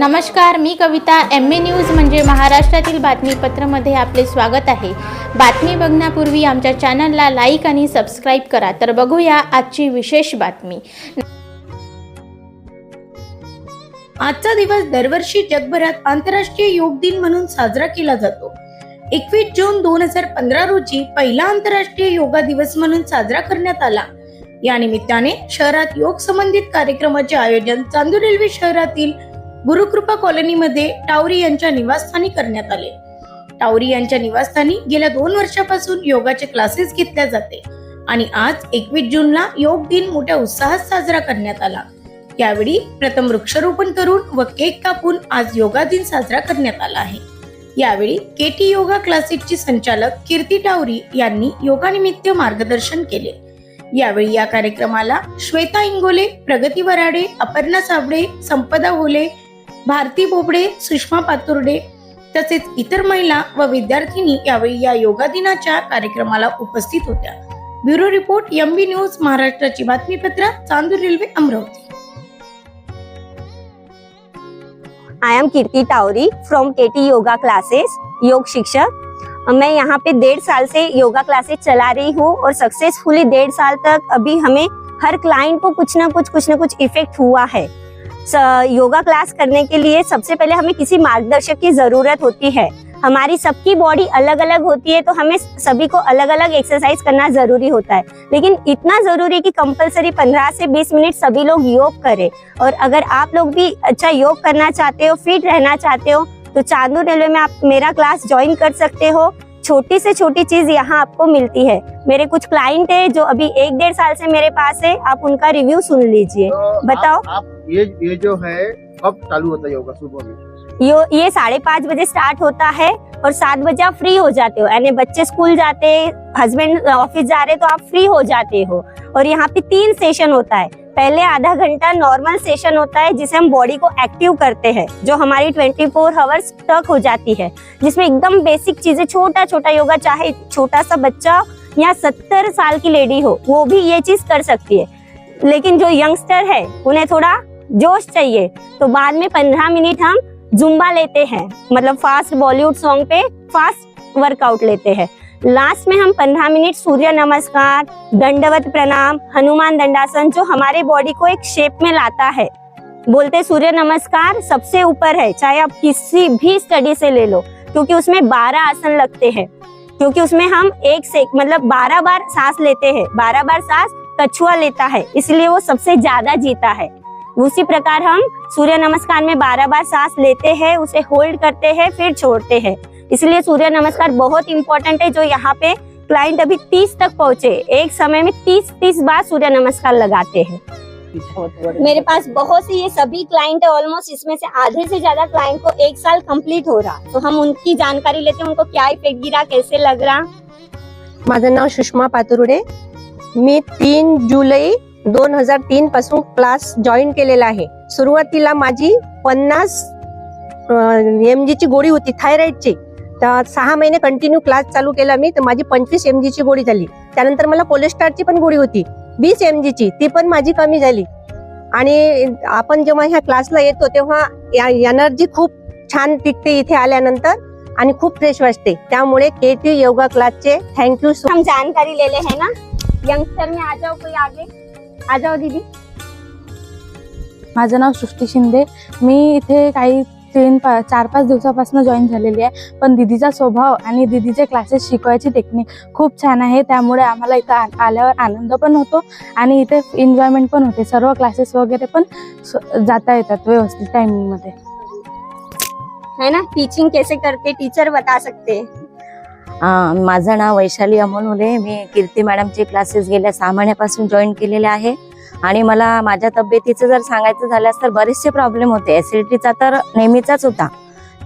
नमस्कार मी कविता M A news म्हणजे महाराष्ट्रातील बातमीपत्रमध्ये आपले स्वागत आहे. बातमी बघण्यापूर्वी आमच्या चॅनलला लाईक आणि सबस्क्राईब करा. तर बघूया आजची विशेष बातमी. आजचा दिवस दरवर्षी जगभरात आंतरराष्ट्रीय योग दिन म्हणून साजरा केला जातो. एकवीस जून दोन हजार पंधरा रोजी पहिला आंतरराष्ट्रीय योगा दिवस म्हणून साजरा करण्यात आला. या निमित्ताने शहरात योग संबंधित कार्यक्रमाचे आयोजन चांदूर रेल्वे शहरातील गुरुकृपा कॉलनीमध्ये टावरी यांच्या निवासस्थानी करण्यात आले. टावरी यांच्या निवासस्थानी गेल्या दोन वर्षापासून योगाचे क्लासेस घेतल्या जाते आणि आज एकवीस जूनला योग दिन मोठ्या उत्साहात साजरा करण्यात आला. यावेळी प्रथम वृक्षारोपण करून व केक कापून आज योगा दिन साजरा करण्यात आला आहे. यावेळी केटी योगा क्लासेसची संचालक कीर्ती टावरी यांनी योगानिमित्त मार्गदर्शन केले. यावेळी या कार्यक्रमाला श्वेता इंगोले प्रगती वराडे अपर्णा साबळे संपदा होले भारती बोबडे सुषमा पातुर्डे तसेच इतर महिला व विद्यार्थिनी यावेळी या योगा दिनाच्या कार्यक्रमाला उपस्थित होत्या. Bureau report M B news महाराष्ट्राची बातमीपत्र Chandur railway Amravati. I am Kirti Tawari from KT yoga classes योग शिक्षक मैं यहाँ पे डेढ़ साल से योगा क्लासेस चला रही हूँ और सक्सेसफुली डेढ़ साल तक अभी हमें हर क्लाइंट को कुछ ना कुछ कुछ ना कुछ इफेक्ट हुआ है। योगा क्लास करने के लिए सबसे पहले हमें किसी मार्गदर्शक की ज़रूरत होती है। हमारी सबकी बॉडी अलग अलग होती है तो हमें सभी को अलग अलग एक्सरसाइज करना ज़रूरी होता है। लेकिन इतना ज़रूरी है कि कंपलसरी 15 से 20 मिनट सभी लोग योग करें। और अगर आप लोग भी अच्छा योग करना चाहते हो फिट रहना चाहते हो तो चांदू रेलवे में आप मेरा क्लास ज्वाइन कर सकते हो। छोटी से छोटी चीज़ यहाँ आपको मिलती है। मेरे कुछ क्लाइंट है जो अभी एक डेढ़ साल से मेरे पास है आप उनका रिव्यू सुन लीजिए। तो बताओ। आप, आप ये ये जो है, कब चालू होता है योगा? सुबह में? यो, ये साढ़े पाँच बजे स्टार्ट होता है और सात बजे आप फ्री हो जाते हो। यानी बच्चे स्कूल जाते हस्बैंड ऑफ़िस जा रहे तो आप फ्री हो जाते हो। और यहाँ पे तीन सेशन होता है। पहले आधा घंटा नॉर्मल सेशन होता है, जिसे हम बॉडी को एक्टिव करते हैं, जो हमारी 24 फोर आवर्स तक हो जाती है। जिसमें एकदम बेसिक चीज़ें छोटा छोटा योगा, चाहे छोटा सा बच्चा या सत्तर साल की लेडी हो, वो भी ये चीज़ कर सकती है। लेकिन जो यंगस्टर है, उन्हें थोड़ा जोश चाहिए। तो बाद में पंद्रह मिनट हम जुम्बा लेते हैं। मतलब फास्ट बॉलीवुड सॉन्ग पे फास्ट वर्कआउट लेते हैं। लास्ट में हम पंद्रह मिनट सूर्य नमस्कार, दंडवत प्रणाम, हनुमान दंडासन जो हमारे बॉडी को एक शेप में लाता है। बोलते सूर्य नमस्कार सबसे ऊपर है, चाहे आप किसी भी स्टडी से ले लो, क्योंकि उसमें बारह आसन लगते हैं। क्योंकि उसमें हम एक से मतलब बारह बार सांस लेते हैं। बारह बार सांस कछुआ लेता है, इसलिए वो सबसे ज़्यादा जीता है। उसी प्रकार हम सूर्य नमस्कार में बारह बार सांस लेते हैं उसे होल्ड करते हैं फिर छोड़ते हैं। इसलिए सूर्य नमस्कार बहुत इंपॉर्टेंट है जो यहाँ पे क्लाइंट अभी तीस तक पहुँचे। एक समय में तीस तीस बार सूर्य नमस्कार लगाते हैं। मेरे पास बहुत से ये सभी क्लाइंट है ऑलमोस्ट इसमें से आधे से ज़्यादा क्लाइंट को एक साल कंप्लीट हो रहा। तो हम उनकी जानकारी लेते हैं उनको क्या इफ़ेक्ट गिरा कैसे लग रहा। माझं नाव सुषमा पातुर्डे. मी तीन जुलै दोन हजार तीन पासून क्लास जॉईन केलेला आहे. सुरुवातीला माझी पन्नास एम ची गोळी होती थायरॉइडची तर सहा महिने कंटिन्यू क्लास चालू केला मी तर माझी पंचवीस एम ची गोळी झाली. त्यानंतर मला कोलेस्ट्रॉलची पण गोळी होती. वीस एम ची ती पण माझी कमी झाली. आणि आपण जेव्हा ह्या क्लासला येतो तेव्हा एनर्जी खूप छान टिकते इथे आल्यानंतर आणि खूप फ्रेश वाटते. त्यामुळे के टी योगा क्लासचे थँक्यू जानकारी ले ले है ना? यंगस्टर में आ जाओ कोई आगे। आ जाओ दीदी. माझं नाव सृष्टी शिंदे. मी इथे काही तीन पा चार पाच दिवसापासून जॉईन झालेली आहे. पण दिदीचा स्वभाव आणि दिदीचे क्लासेस शिकवायची टेक्निक खूप छान आहे. त्यामुळे आम्हाला इथं आ- आल्यावर आनंद पण होतो आणि इथे एन्जॉयमेंट पण होते. सर्व क्लासेस वगैरे पण जाता येतात व्यवस्थित टायमिंगमध्ये है ना? टीचिंग कैसे करते? टीचर बता सकते. माझं नाव वैशाली अमोलमुले मी कीर्ती मॅडमचे क्लासेस गेल्या सहा महिन्यापासून जॉईन केलेले आहे. आणि मला माझ्या तब्येतीचं जर सांगायचं झाल्यास तर बरेचसे प्रॉब्लेम होते. ॲसिडिटीचा तर नेहमीचाच होता.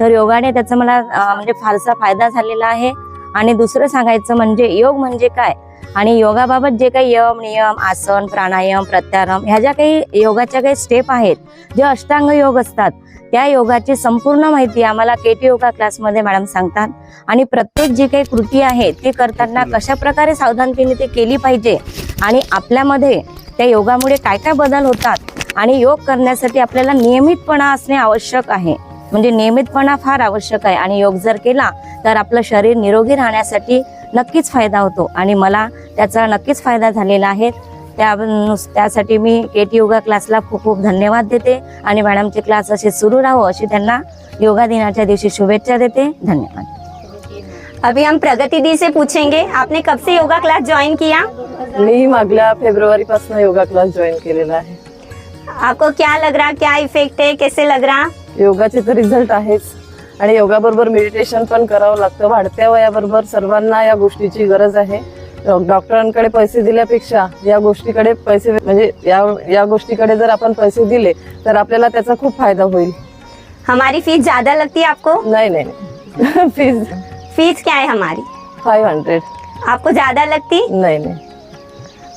तर योगाने त्याचा मला म्हणजे फारसा फायदा झालेला आहे. आणि दुसरं सांगायचं म्हणजे योग म्हणजे काय? आणि योगाबाबत जे काही यम नियम आसन प्राणायाम प्रत्यारम ह्या ज्या काही योगाच्या काही स्टेप आहेत जे अष्टांग योग असतात त्या योगाची संपूर्ण माहिती आम्हाला केटी योगा क्लासमध्ये मॅडम सांगतात. आणि प्रत्येक जी काही कृती आहे ती करताना कशा प्रकारे सावधानतेने ते केली पाहिजे आणि आपल्यामध्ये त्या योगामुळे काय काय बदल होतात आणि योग करण्यासाठी आपल्याला नियमितपणा असणे आवश्यक आहे. म्हणजे नियमितपणा फार आवश्यक आहे आणि योग जर केला तर आपलं शरीर निरोगी राहण्यासाठी नक्कीच फायदा होतो. आणि मला त्याचा नक्कीच फायदा झालेला आहे. त्या त्यासाठी मी के टी योगा क्लासला खूप खूप धन्यवाद देते. आणि मॅडमचे क्लास असे सुरू राहो अशी त्यांना योगा दिनाच्या दिवशी शुभेच्छा देते. धन्यवाद. अभी हम प्रगति दी से पूछेंगे आपने कब से योगा क्लास ज्वाइन किया? मी मागल्या फेब्रुवारी पासून योगा क्लास जॉईन केलेला आहे. आपको क्या लग रहा क्या इफेक्ट है कैसे लग रहा? योगाचे तर रिझल्ट आहेच. आणि योगाबरोबर मेडिटेशन पण करावं लागतं. वाढत्या वयाबरोबर सर्वांना या गोष्टीची गरज आहे. डॉक्टरांकडे पैसे दिल्यापेक्षा या गोष्टीकडे पैसे म्हणजे या या गोष्टीकडे जर आपण पैसे दिले तर आपल्याला त्याचा खूप फायदा होईल. हमारी फीस ज्यादा लगती है आपको? नाही नाही फीज फीस क्या है हमारी? फाईव्ह हंड्रेड आपको ज्यादा लगती? नाही नाही.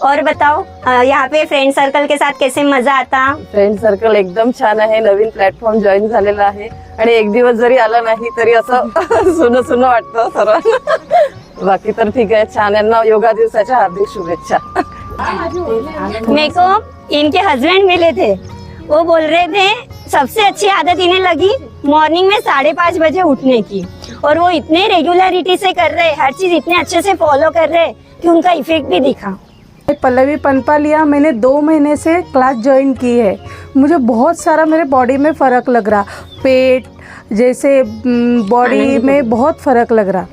और बताओ यहाँ पे फ्रेंड सर्कल के साथ कैसे मजा आता? फ्रेंड सर्कल एकदम छान आहे नवीन प्लॅटफॉर्म जॉईन झालेला आहे. आणि एक दिवस जरी आला नाही तरी असं सुन सुन वाटतं सर्वांना. बाकी तर ठीक आहे. छान यांना योगा दिवसाच्या हार्दिक शुभेच्छा. मेरे को इनके हस्बैंड मिले थे. वो बोल रहे थे सबसे अच्छी आदत इन्हें लगी मॉर्निंग में साढ़े पाँच बजे उठने की। और वो इतने रेगुलरिटी से कर रहे हर चीज़ इतने अच्छे से फॉलो कर रहे कि उनका इफ़ेक्ट भी दिखा। पल्लवी पनपालिया मैंने दो महीने से क्लास ज्वाइन की है। मुझे बहुत सारा मेरे बॉडी में फ़र्क लग रहा। पेट जैसे बॉडी में बहुत फ़र्क लग रहा।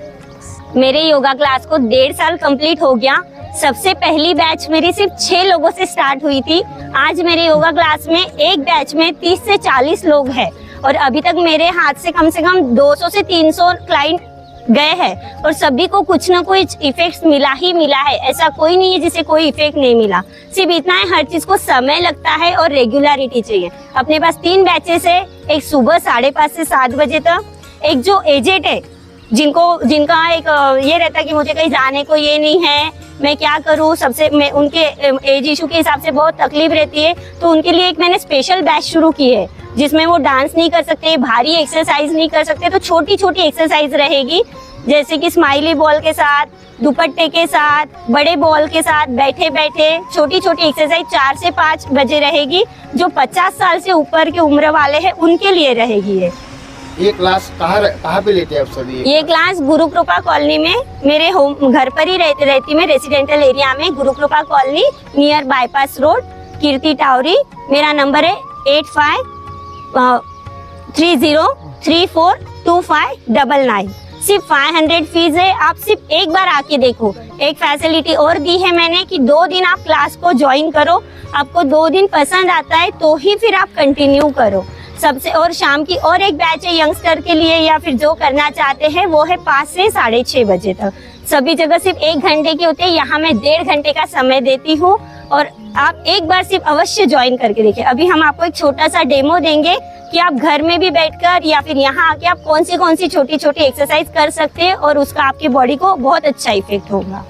मेरे योगा क्लास को डेढ़ साल कंप्लीट हो गया। सबसे पहली बैच मेरी सिर्फ़ छह लोगों से स्टार्ट हुई थी। आज मेरे योगा क्लास में एक बैच में 30 से 40 लोग हैं। और अभी तक मेरे हाथ से कम से कम 200 से 300 क्लाइंट गए हैं। और सभी को कुछ ना कुछ इफ़ेक्ट मिला ही मिला है। ऐसा कोई नहीं है जिसे कोई इफ़ेक्ट नहीं मिला। सिर्फ़ इतना है, हर चीज़ को समय लगता है और रेगुलरिटी चाहिए। अपने पास तीन बैचेस है। एक सुबह साढ़े पाँच से सात बजे तक। एक जो एजेड है जिनको, जिनका एक ये रहता है कि मुझे कहीं जाने को ये नहीं है, मैं क्या करूँ? सबसे, मैं, उनके एज इशू के हिसाब से बहुत तकलीफ़ रहती है। तो उनके लिए एक मैंने स्पेशल बैच शुरू की है, जिसमें वो डांस नहीं कर सकते, भारी एक्सरसाइज नहीं कर सकते तो छोटी छोटी एक्सरसाइज रहेगी। जैसे कि स्माइली बॉल के साथ, दुपट्टे के साथ, बड़े बॉल के साथ बैठे बैठे छोटी छोटी एक्सरसाइज चार से पाँच बजे रहेगी, जो पचास साल से ऊपर की उम्र वाले हैं, उनके लिए रहेगी ये। ये क्लास कहाँ कहाँ पे लेते हैं आप सभी ये क्लास गुरु कृपा कॉलोनी में मेरे होम घर पर ही रहती रहती मैं रेसिडेंटल एरिया में Guru Kripa colony near bypass road Kirti Tawari मेरा नंबर है eight five three zero three four two five double nine सिर्फ़ फाइव हंड्रेड फ़ीस है आप सिर्फ़ एक बार आके देखो। एक फैसिलिटी और दी है मैंने कि दो दिन आप क्लास को ज्वाइन करो आपको दो दिन पसंद आता है तो ही फिर आप कंटिन्यू करो। सबसे और शाम की और एक बैच है यंगस्टर के लिए या फिर जो करना चाहते हैं, वो है पाँच से साढ़े छह बजे तक। सभी जगह सिर्फ़ एक घंटे की होती है, यहाँ मैं डेढ़ घंटे का समय देती हूँ और आप एक बार सिर्फ़ अवश्य ज्वाइन करके देखिए। अभी हम आपको एक छोटा सा डेमो देंगे कि आप घर में भी बैठकर या फिर यहाँ आके आप कौन सी कौन सी छोटी छोटी एक्सरसाइज कर सकते हैं और उसका आपकी बॉडी को बहुत अच्छा इफ़ेक्ट होगा।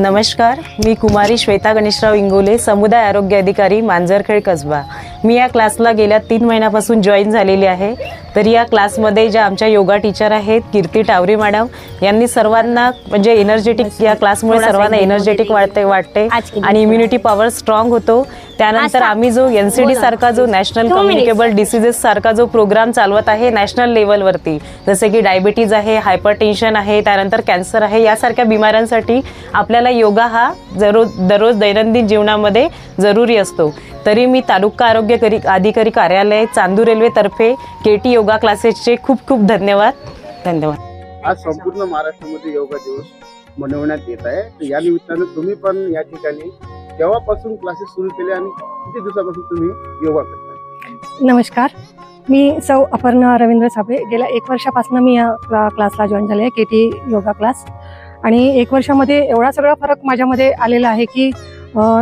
नमस्कार, मी कुमारी श्वेता गणेशराव इंगोले, समुदाय आरोग्य अधिकारी, मांजरखेड कसबा। मी या क्लासला गेल्या तीन महिन्यापासून जॉईन झालेली आहे. तर या क्लासमध्ये ज्या आमच्या योगा टीचर आहेत कीर्ती टावरी मॅडम यांनी सर्वांना म्हणजे एनर्जेटिक या क्लासमुळे सर्वांना एनर्जेटिक वाटते वाटते आणि इम्युनिटी पॉवर स्ट्रॉंग होतो. त्यानंतर आम्ही जो एन सी डी सारखा जो नॅशनल कम्युनिकेबल डिसिजेस सारखा जो प्रोग्राम चालवत आहे नॅशनल लेवलवरती जसे की डायबिटीज आहे हायपर टेन्शन आहे त्यानंतर कॅन्सर आहे यासारख्या बिमाऱ्यांसाठी आपल्याला योगा हा जरूर दररोज दैनंदिन जीवनामध्ये जरुरी असतो. तरी मी तालुका आरोग्य करी अधिकारी कार्यालय चांदूर रेल्वेतर्फे के टी योगा क्लासेसचे खूप खूप धन्यवाद. धन्यवाद. आज संपूर्ण महाराष्ट्रामध्ये योगा दिवस मनवण्यात येत आहे. या निमित्तानं तुम्ही पण या ठिकाणी केव्हापासून क्लासेस सुरू केले आणि किती दिवसापासून तुम्ही योगा करताय? नमस्कार. मी सौ अपर्णा रवींद्र साबळे. गेल्या एक वर्षापासून मी या क्ला क्लासला जॉईन झाले आहे के टी योगा क्लास. आणि एक वर्षामध्ये एवढा सगळा फरक माझ्यामध्ये आलेला आहे की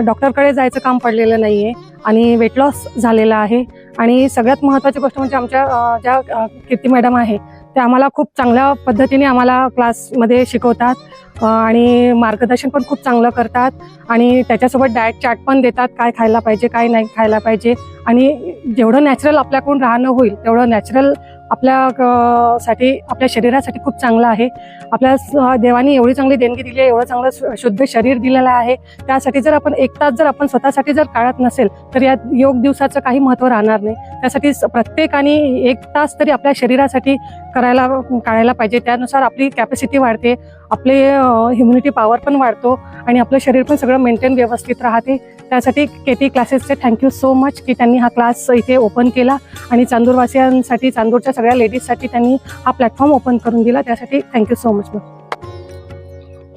डॉक्टरकडे जायचं काम पडलेलं नाही आहे आणि वेट लॉस झालेला आहे. आणि सगळ्यात महत्त्वाची गोष्ट म्हणजे आमच्या ज्या कीर्ती मॅडम आहे त्या आम्हाला खूप चांगल्या पद्धतीने आम्हाला क्लासमध्ये शिकवतात. आणि मार्गदर्शन पण खूप चांगलं करतात. आणि त्याच्यासोबत डाएट चार्ट पण देतात काय खायला पाहिजे काय नाही खायला पाहिजे. आणि जेवढं नॅचरल आपल्याकडून राहणं होईल तेवढं नॅचरल आपल्या साठी आपल्या शरीरासाठी खूप चांगलं आहे. आपल्या स- देवाने एवढी चांगली देणगी दिली आहे एवढं चांगलं शुद्ध शरीर दिलेलं आहे. त्यासाठी जर आपण एक तास जर आपण स्वतःसाठी जर काढत नसेल तर या योग दिवसाचं काही महत्त्व राहणार नाही. त्यासाठी प्रत्येकाने एक तास तरी आपल्या शरीरासाठी करायला काढायला पाहिजे. त्यानुसार आपली कॅपॅसिटी वाढते आपले ह्युम्युनिटी पॉवर पण वाढतो आणि आपलं शरीर पण सगळं मेंटेन व्यवस्थित राहते. त्यासाठी के टी क्लासेसचे थँक्यू सो मच की त्यांनी हा क्लास इथे ओपन केला. आणि चांदूरवासियांसाठी चांदूरच्या सगळ्या लेडीजसाठी त्यांनी हा प्लॅटफॉर्म ओपन करून दिला. त्यासाठी thank you so much thank you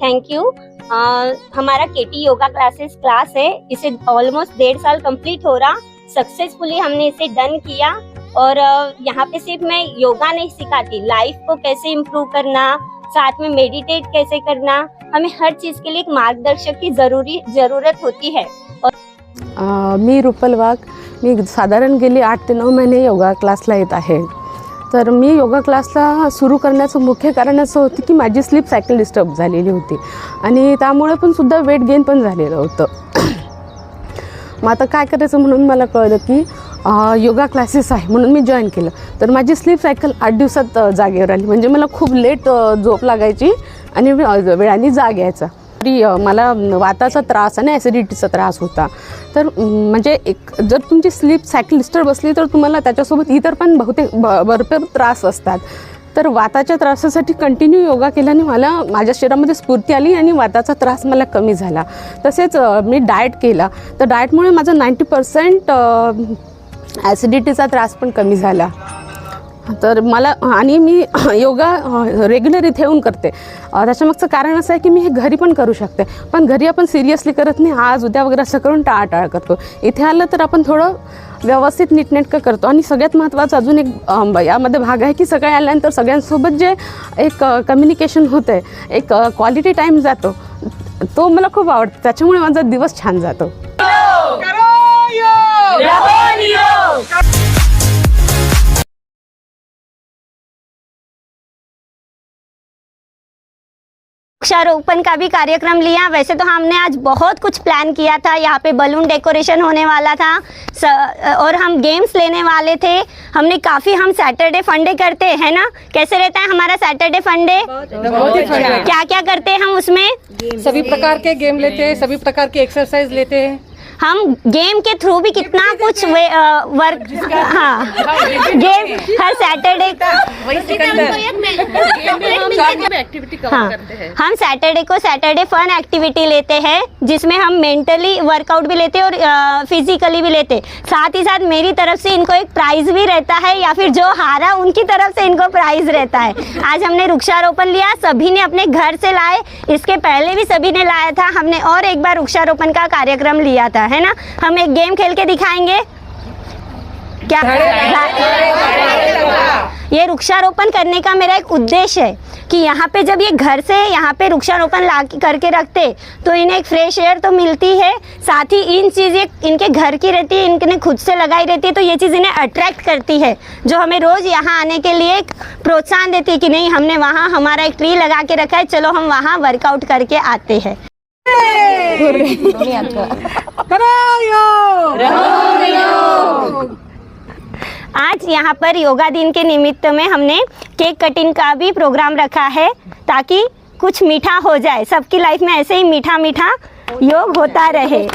thank you हमारा योगा क्लासेस क्लास है. इसे ऑलमोस्ट डेढ़ साल कंप्लीट हो रहा. सक्सेसफुली हमने इसे डन किया. और यहाँ पे सिर्फ मैं योगा नहीं सिखाती. लाइफ को कैसे इम्प्रूव करना साथ में मेडिटेट कैसे करना हमें हर चीज के लिए एक मार्गदर्शक की जरूरी जरूरत होती है. मी रुपल वाघ मी साधारण गेली आठ ते नऊ महिने योगा क्लासला येत आहे. तर मी योगा क्लासला सुरू करण्याचं मुख्य कारण असं होतं की माझी स्लीप सायकल डिस्टर्ब झालेली होती. आणि त्यामुळे पण सुद्धा वेट गेन पण झालेलं होतं. मग आता काय करायचं म्हणून मला कळलं की योगा क्लासेस आहे म्हणून मी जॉईन केलं. तर माझी स्लीप सायकल आठ दिवसात जागेवर आली. म्हणजे मला खूप लेट झोप लागायची आणि वेळाने जाग यायचा. मला वाताचा त्रास आणि ॲसिडिटीचा त्रास होता. तर म्हणजे एक जर तुमची स्लीप सायकल डिस्टर्ब असली तर तुम्हाला त्याच्यासोबत इतर पण बहुतेक ब भरपूर त्रास असतात. तर वाताच्या त्रासासाठी कंटिन्यू योगा केल्याने मला माझ्या शरीरामध्ये स्फूर्ती आली आणि वाताचा त्रास मला कमी झाला. तसेच मी डाएट केला. तर डाएटमुळे माझा नाईंटी पर्सेंट ॲसिडिटीचा त्रास पण कमी झाला. तर मला आणि मी योगा रेग्युलर इथे येऊन करते. त्याच्यामागचं कारण असं आहे की मी हे घरी पण करू शकते. पण घरी आपण सिरियसली करत नाही. आज उद्या वगैरे असं करून टाळाटाळ करतो. इथे आलं तर आपण थोडं व्यवस्थित नीटनेटकं करतो. आणि सगळ्यात महत्त्वाचं अजून एक यामध्ये भाग आहे की सगळे आल्यानंतर सगळ्यांसोबत जे एक कम्युनिकेशन होतं आहे एक क्वालिटी टाईम जातो तो मला खूप आवडतो. त्याच्यामुळे माझा दिवस छान जातो. वृक्षारोपण का भी कार्यक्रम लिया। वैसे तो हमने आज बहुत कुछ प्लान किया था। यहाँ पे बलून डेकोरेशन होने वाला था। स, और हम गेम्स लेने वाले थे। हमने काफ़ी हम सैटरडे फंडे करते है ना? कैसे रहता है हमारा सैटरडे फंडे क्या क्या करते हैं हम उसमें? सभी प्रकार के गेम लेते हैं सभी प्रकार के एक्सरसाइज लेते। हैं हम गेम के थ्रू भी कितना कुछ वे, वर्क हाँ। गेम हर सैटरडे हाँ। हम सैटरडे को सैटरडे फन एक्टिविटी लेते हैं जिसमें हम मेंटली वर्कआउट भी लेते हैं और फिजिकली भी लेते हैं। साथ ही साथ मेरी तरफ़ से इनको एक प्राइज भी रहता है या फिर जो हारा उनकी तरफ़ से इनको प्राइज रहता है। आज हमने वृक्षारोपण लिया सभी ने अपने घर से लाए। इसके पहले भी सभी ने लाया था हमने और एक बार वृक्षारोपण का कार्यक्रम लिया था। है ना? हम एक गेम खेल के दिखाएँगे। क्या? ये वृक्षारोपण करने का मेरा एक उद्देश्य है कि यहाँ पे जब ये घर से यहाँ पे वृक्षारोपण ला करके रखते तो इन्हें एक फ्रेश एयर तो मिलती है। साथ ही इन चीज़ें इनके घर की रहती है इनने खुद से लगाई रहती है तो ये चीज़ इन्हें अट्रैक्ट करती है जो हमें रोज़ यहाँ आने के लिए एक प्रोत्साहन देती है कि नहीं हमने वहाँ हमारा एक ट्री लगा के रखा है चलो हम वहाँ वर्कआउट करके आते हैं। आज यहाँ पर योगा दिन के निमित्त में हमने केक कटिंग का भी प्रोग्राम रखा है ताकि कुछ मीठा हो जाए। सबकी लाइफ में ऐसे ही मीठा मीठा योग होता रहे।